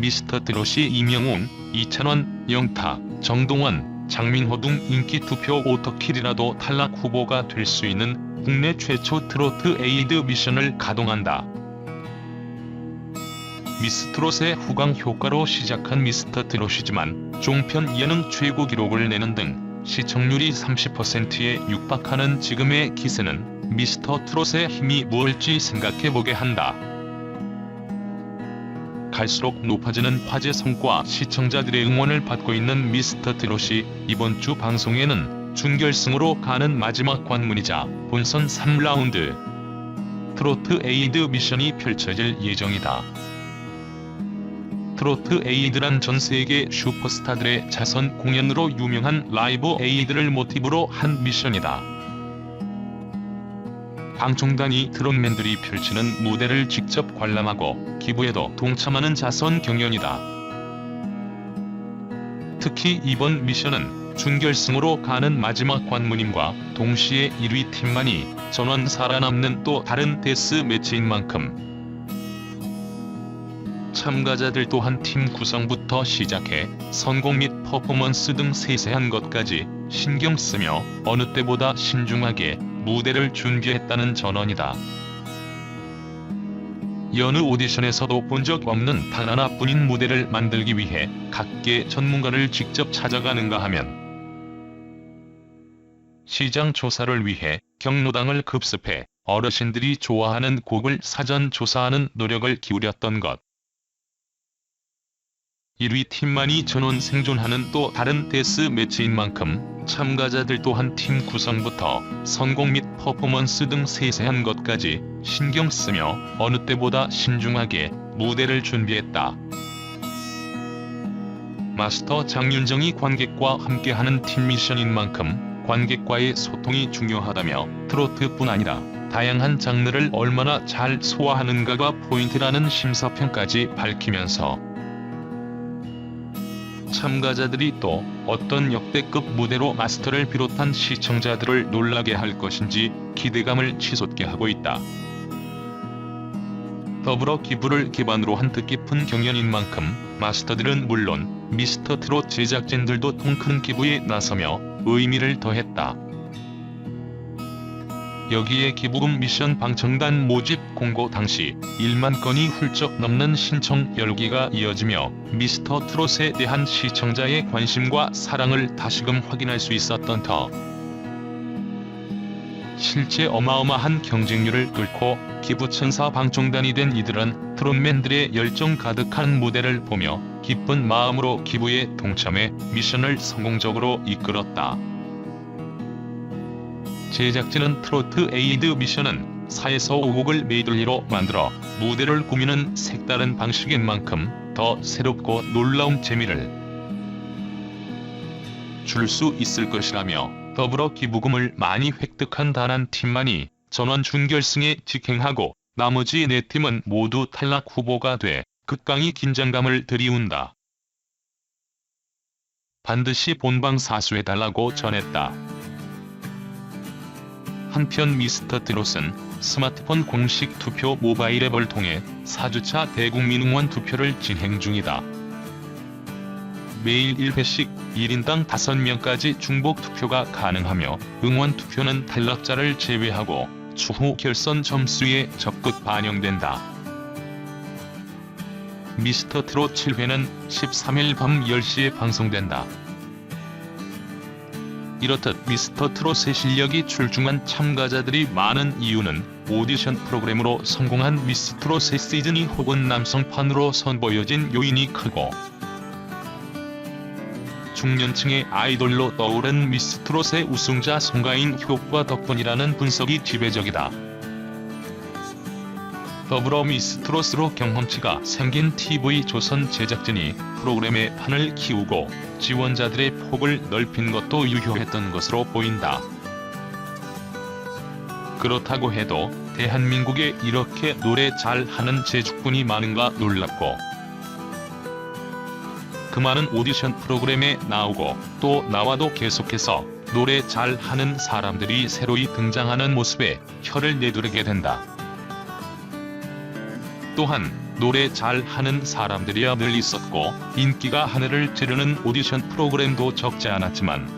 미스터 트롯이 이명웅, 이찬원, 영탁, 정동원, 장민호 등 인기 투표 오터킬이라도 탈락 후보가 될 수 있는 국내 최초 트로트 에이드 미션을 가동한다. 미스트롯의 후광 효과로 시작한 미스터 트롯이지만 종편 예능 최고 기록을 내는 등 시청률이 30%에 육박하는 지금의 기세는 미스터 트롯의 힘이 무엇일지 생각해보게 한다. 갈수록 높아지는 화제 성과 시청자들의 응원을 받고 있는 미스터 트롯이 이번 주 방송에는 준결승으로 가는 마지막 관문이자 본선 3라운드 트로트 에이드 미션이 펼쳐질 예정이다. 트로트 에이드란 전 세계 슈퍼스타들의 자선 공연으로 유명한 라이브 에이드를 모티브로 한 미션이다. 방청단이 트롯맨들이 펼치는 무대를 직접 관람하고 기부에도 동참하는 자선 경연이다. 특히 이번 미션은 준결승으로 가는 마지막 관문임과 동시에 1위 팀만이 전원 살아남는 또 다른 데스 매치인 만큼 참가자들 또한 팀 구성부터 시작해 선곡 및 퍼포먼스 등 세세한 것까지 신경 쓰며 어느 때보다 신중하게 무대를 준비했다는 전언이다. 여느 오디션에서도 본 적 없는 단 하나뿐인 무대를 만들기 위해 각계 전문가를 직접 찾아가는가 하면 시장 조사를 위해 경로당을 급습해 어르신들이 좋아하는 곡을 사전 조사하는 노력을 기울였던 것. 1위 팀만이 전원 생존하는 또 다른 데스 매치인 만큼 참가자들 또한 팀 구성부터 선곡 및 퍼포먼스 등 세세한 것까지 신경 쓰며 어느 때보다 신중하게 무대를 준비했다. 마스터 장윤정이 관객과 함께하는 팀 미션인 만큼 관객과의 소통이 중요하다며 트로트뿐 아니라 다양한 장르를 얼마나 잘 소화하는가가 포인트라는 심사평까지 밝히면서 참가자들이 또 어떤 역대급 무대로 마스터를 비롯한 시청자들을 놀라게 할 것인지 기대감을 치솟게 하고 있다. 더불어 기부를 기반으로 한 뜻깊은 경연인 만큼 마스터들은 물론 미스터 트롯 제작진들도 통큰 기부에 나서며 의미를 더했다. 여기에 기부금 미션 방청단 모집 공고 당시 1만 건이 훌쩍 넘는 신청 열기가 이어지며 미스터 트롯에 대한 시청자의 관심과 사랑을 다시금 확인할 수 있었던 터. 실제 어마어마한 경쟁률을 뚫고 기부천사 방청단이 된 이들은 트롯맨들의 열정 가득한 무대를 보며 기쁜 마음으로 기부에 동참해 미션을 성공적으로 이끌었다. 제작진은 트로트 에이드 미션은 4에서 5곡을 메이들리로 만들어 무대를 꾸미는 색다른 방식인 만큼 더 새롭고 놀라운 재미를 줄 수 있을 것이라며 더불어 기부금을 많이 획득한 단 한 팀만이 전원 준결승에 직행하고 나머지 네 팀은 모두 탈락 후보가 돼 극강의 긴장감을 들이운다. 반드시 본방 사수해달라고 전했다. 한편 미스터 트롯은 스마트폰 공식 투표 모바일 앱을 통해 4주차 대국민 응원 투표를 진행 중이다. 매일 1회씩 1인당 5명까지 중복 투표가 가능하며 응원 투표는 탈락자를 제외하고 추후 결선 점수에 적극 반영된다. 미스터 트롯 7회는 13일 밤 10시에 방송된다. 이렇듯 미스터 트롯의 실력이 출중한 참가자들이 많은 이유는 오디션 프로그램으로 성공한 미스 트롯의 시즌이 혹은 남성판으로 선보여진 요인이 크고 중년층의 아이돌로 떠오른 미스 트롯의 우승자 송가인 효과 덕분이라는 분석이 지배적이다. 더불어 미스 트롯으로 경험치가 생긴 TV조선 제작진이 프로그램의 판을 키우고 지원자들의 폭을 넓힌 것도 유효했던 것으로 보인다. 그렇다고 해도 대한민국에 이렇게 노래 잘하는 제주꾼이 많은가 놀랍고 그 많은 오디션 프로그램에 나오고 또 나와도 계속해서 노래 잘하는 사람들이 새로이 등장하는 모습에 혀를 내두르게 된다. 또한 노래 잘하는 사람들이야 늘 있었고 인기가 하늘을 찌르는 오디션 프로그램도 적지 않았지만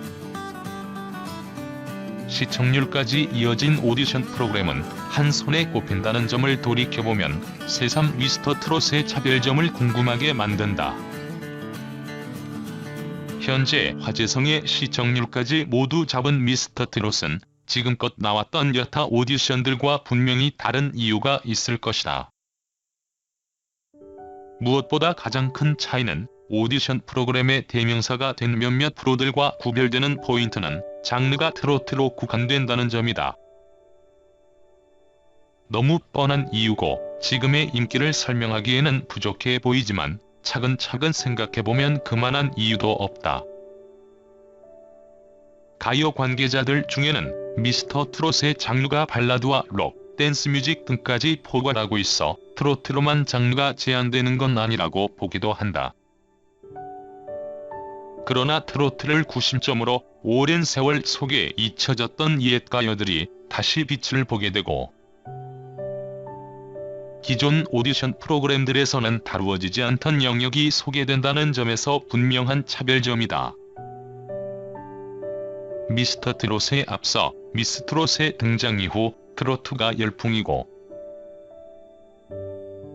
시청률까지 이어진 오디션 프로그램은 한 손에 꼽힌다는 점을 돌이켜보면 새삼 미스터 트롯의 차별점을 궁금하게 만든다. 현재 화제성의 시청률까지 모두 잡은 미스터 트롯은 지금껏 나왔던 여타 오디션들과 분명히 다른 이유가 있을 것이다. 무엇보다 가장 큰 차이는 오디션 프로그램의 대명사가 된 몇몇 프로들과 구별되는 포인트는 장르가 트로트로 국한된다는 점이다. 너무 뻔한 이유고 지금의 인기를 설명하기에는 부족해 보이지만 차근차근 생각해보면 그만한 이유도 없다. 가요 관계자들 중에는 미스터 트롯의 장르가 발라드와 록, 댄스 뮤직 등까지 포괄하고 있어 트로트로만 장르가 제한되는 건 아니라고 보기도 한다. 그러나 트로트를 구심점으로 오랜 세월 속에 잊혀졌던 옛 가요들이 다시 빛을 보게 되고 기존 오디션 프로그램들에서는 다루어지지 않던 영역이 소개된다는 점에서 분명한 차별점이다. 미스터 트롯에 앞서 미스 트롯의 등장 이후 트로트가 열풍이고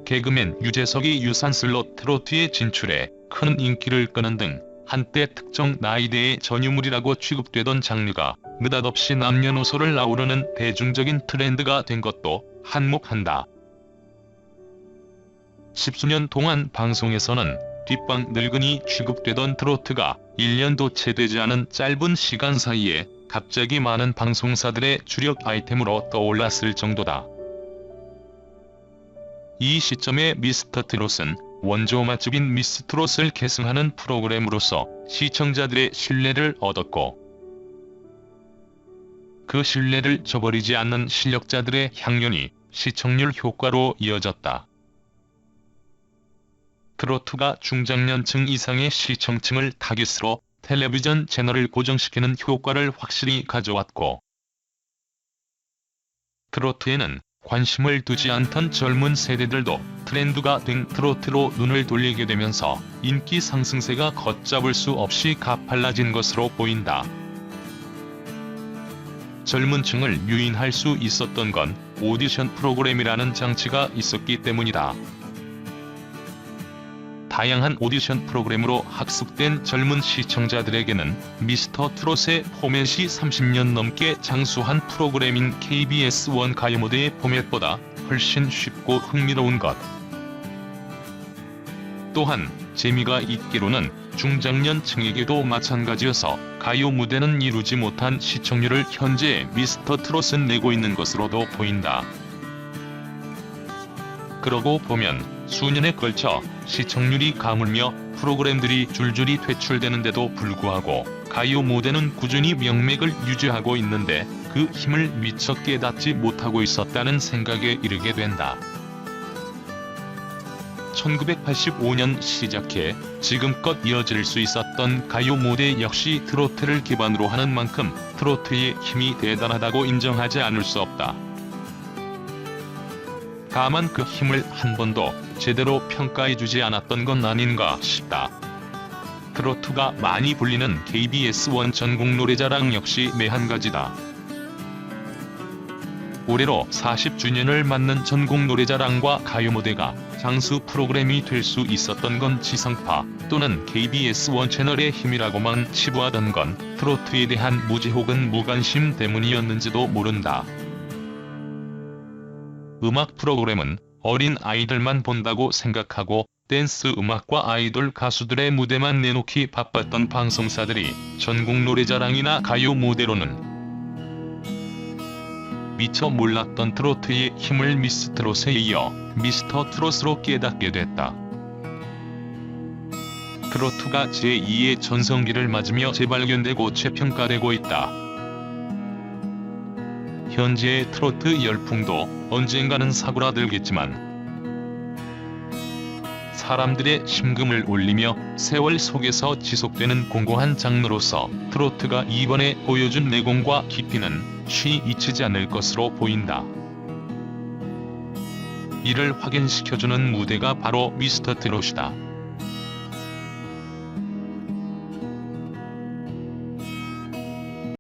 개그맨 유재석이 유산 슬롯 트로트에 진출해 큰 인기를 끄는 등 한때 특정 나이대의 전유물이라고 취급되던 장르가 느닷없이 남녀노소를 아우르는 대중적인 트렌드가 된 것도 한몫한다. 십수년 동안 방송에서는 뒷방 늙은이 취급되던 트로트가 1년도 채 되지 않은 짧은 시간 사이에 갑자기 많은 방송사들의 주력 아이템으로 떠올랐을 정도다. 이 시점에 미스터 트롯은 원조 맛집인 미스 트롯을 계승하는 프로그램으로서 시청자들의 신뢰를 얻었고 그 신뢰를 저버리지 않는 실력자들의 향연이 시청률 효과로 이어졌다. 트로트가 중장년층 이상의 시청층을 타깃으로 텔레비전 채널을 고정시키는 효과를 확실히 가져왔고 트로트에는 관심을 두지 않던 젊은 세대들도 트렌드가 된 트로트로 눈을 돌리게 되면서 인기 상승세가 걷잡을 수 없이 가팔라진 것으로 보인다. 젊은 층을 유인할 수 있었던 건 오디션 프로그램이라는 장치가 있었기 때문이다. 다양한 오디션 프로그램으로 학습된 젊은 시청자들에게는 미스터 트롯의 포맷이 30년 넘게 장수한 프로그램인 KBS1 가요 무대의 포맷보다 훨씬 쉽고 흥미로운 것. 또한 재미가 있기로는 중장년층에게도 마찬가지여서 가요 무대는 이루지 못한 시청률을 현재 미스터 트롯은 내고 있는 것으로도 보인다. 그러고 보면 수년에 걸쳐 시청률이 가물며 프로그램들이 줄줄이 퇴출되는데도 불구하고 가요 무대는 꾸준히 명맥을 유지하고 있는데 그 힘을 미처 깨닫지 못하고 있었다는 생각에 이르게 된다. 1985년 시작해 지금껏 이어질 수 있었던 가요 무대 역시 트로트를 기반으로 하는 만큼 트로트의 힘이 대단하다고 인정하지 않을 수 없다. 다만 그 힘을 한 번도 제대로 평가해주지 않았던 건 아닌가 싶다. 트로트가 많이 불리는 KBS1 전국 노래자랑 역시 매한가지다. 올해로 40주년을 맞는 전국 노래자랑과 가요무대가 장수 프로그램이 될 수 있었던 건 지성파 또는 KBS1 채널의 힘이라고만 치부하던 건 트로트에 대한 무지 혹은 무관심 때문이었는지도 모른다. 음악 프로그램은 어린 아이들만 본다고 생각하고 댄스 음악과 아이돌 가수들의 무대만 내놓기 바빴던 방송사들이 전국 노래자랑이나 가요 무대로는 미처 몰랐던 트로트의 힘을 미스 트롯에 이어 미스터 트롯으로 깨닫게 됐다. 트로트가 제2의 전성기를 맞으며 재발견되고 재평가되고 있다. 현재의 트로트 열풍도 언젠가는 사그라들겠지만 사람들의 심금을 울리며 세월 속에서 지속되는 공고한 장르로서 트로트가 이번에 보여준 내공과 깊이는 쉬 잊히지 않을 것으로 보인다. 이를 확인시켜주는 무대가 바로 미스터 트롯이다.